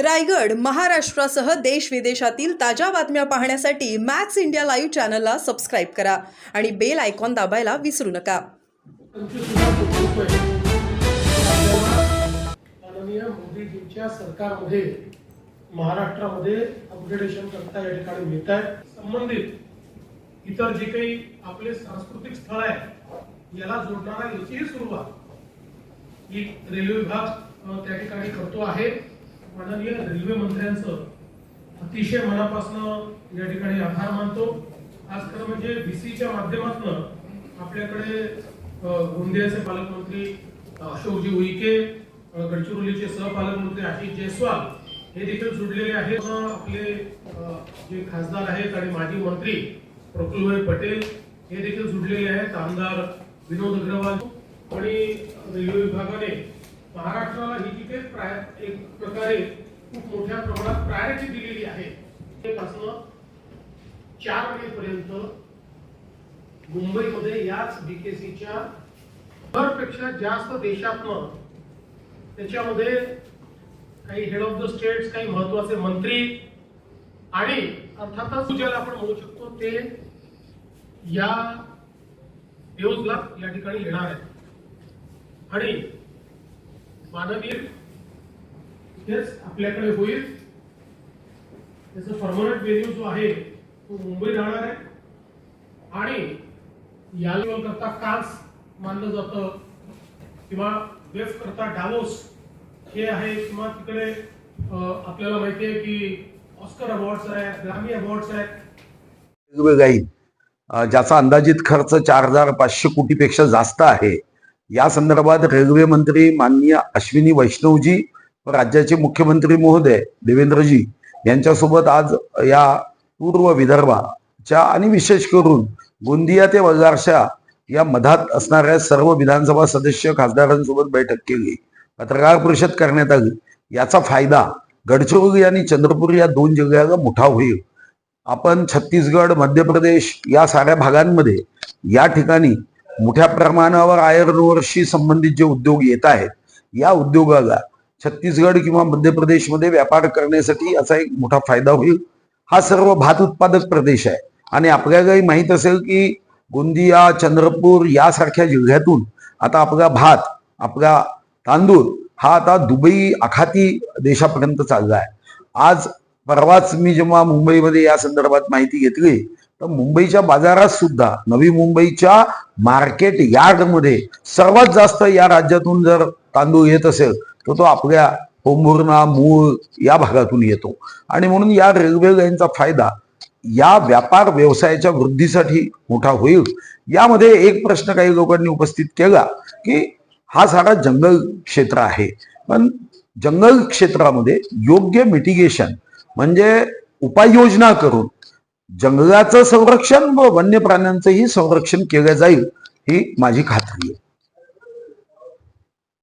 रायगड महाराष्ट्रासह देश विदेशातील ताज्या बातम्या पाहण्यासाठी मॅक्स इंडिया लाईव्ह चॅनलला सबस्क्राईब करा आणि बेल आयकॉन दाबायला विसरू नका. माननीय मोदीजींच्या सरकारमध्ये महाराष्ट्रामध्ये अपग्रेडेशन करता या ठिकाणी मिळत आहे संबंधित इतर जे काही आपले सांस्कृतिक स्थळ आहे याला जोडणारा याचीही सुरुवात एक रेल्वे विभाग त्या ठिकाणी करतो आहे. माननीय रेल्वे मंत्र्यांचं अतिशय मनापासून या ठिकाणी आभार मानतो. आज खरं म्हणजे बीसीच्या माध्यमातून आपल्याकडे गोंदियाचे पालकमंत्री अशोकजी उईके गडचिरोलीचे सहपालकमंत्री आशिष जयस्वाल हे देखील जुडलेले आहेत. आपले जे खासदार आहेत आणि माजी मंत्री प्रफुल्लभाई पटेल हे देखील जुडलेले आहेत. आमदार विनोद अग्रवाल आणि रेल्वे विभागाने महाराष्ट्राला ही तिथे प्राय- एक प्रकारे खूप मोठ्या प्रमाणात प्रायोरिटी दिलेली आहे. ते चार मे पर्यंत मुंबईमध्ये याच बीकेसीच्या पेक्षा जास्त देशातनं त्याच्यामध्ये काही हेड ऑफ द स्टेट्स काही महत्त्वाचे मंत्री आणि अर्थातच ज्याला आपण म्हणू शकतो ते या न्यूजला या ठिकाणी येणार आहेत. आणि माननीय तेच आपल्याकडे होईल. त्याचा परमनंट व्हेन्यू जो आहे तो मुंबई राहणार आहे. आणि या करता कास मानलं जातं. किंवा वेफ करता डावोस हे आहे किंवा तिकडे आपल्याला माहिती आहे की ऑस्कर अवॉर्ड्स आहेत ग्रामी अवॉर्ड्स आहेत वेगवेगळे ज्याचा अंदाजित खर्च चार हजार पाचशे कोटीपेक्षा जास्त आहे. या संदर्भात रेल्वे मंत्री माननीय अश्विनी वैष्णवजी व राज्याचे मुख्यमंत्री महोदय देवेंद्रजी यांच्यासोबत आज या पूर्व विदर्भाच्या आणि विशेष करून गोंदिया ते वगारशा या मधात असणाऱ्या सर्व विधानसभा सदस्य खासदारांसोबत बैठक केली. पत्रकार परिषद करण्यात आली. याचा फायदा गडचिरोली आणि चंद्रपूर या दोन जिल्ह्याला मोठा होईल. आपण छत्तीसगड मध्य प्रदेश या साऱ्या भागांमध्ये या ठिकाणी मोठ्या प्रमाणावर आयर्न संबंधित जे उद्योग येत आहेत या उद्योगाला छत्तीसगड किंवा मध्य प्रदेशमध्ये व्यापार करण्यासाठी असा एक मोठा फायदा होईल. हा सर्व भात उत्पादक प्रदेश आहे. आणि आपल्यालाही माहीत असेल की गोंदिया चंद्रपूर यासारख्या जिल्ह्यातून आता आपला भात आपला तांदूळ हा आता दुबई आखाती देशापर्यंत चालला आहे. आज परवाच मी जेव्हा मुंबईमध्ये या संदर्भात माहिती घेतली तर मुंबईच्या बाजारात सुद्धा नवी मुंबईच्या मार्केट यार्डमध्ये सर्वात जास्त या राज्यातून जर तांदूळ येत असेल तर तो आपल्या पोंभुर्णा मूळ या भागातून येतो. आणि म्हणून या रेल्वे लाईनचा फायदा या व्यापार व्यवसायाच्या वृद्धीसाठी मोठा होईल. यामध्ये एक प्रश्न काही लोकांनी उपस्थित केला की हा सारा जंगल क्षेत्र आहे. पण जंगल क्षेत्रामध्ये योग्य मिटिगेशन म्हणजे उपाययोजना करून जंगलाचं संरक्षण व वन्य प्राण्यांचंही संरक्षण केलं जाईल ही माझी खात्री आहे.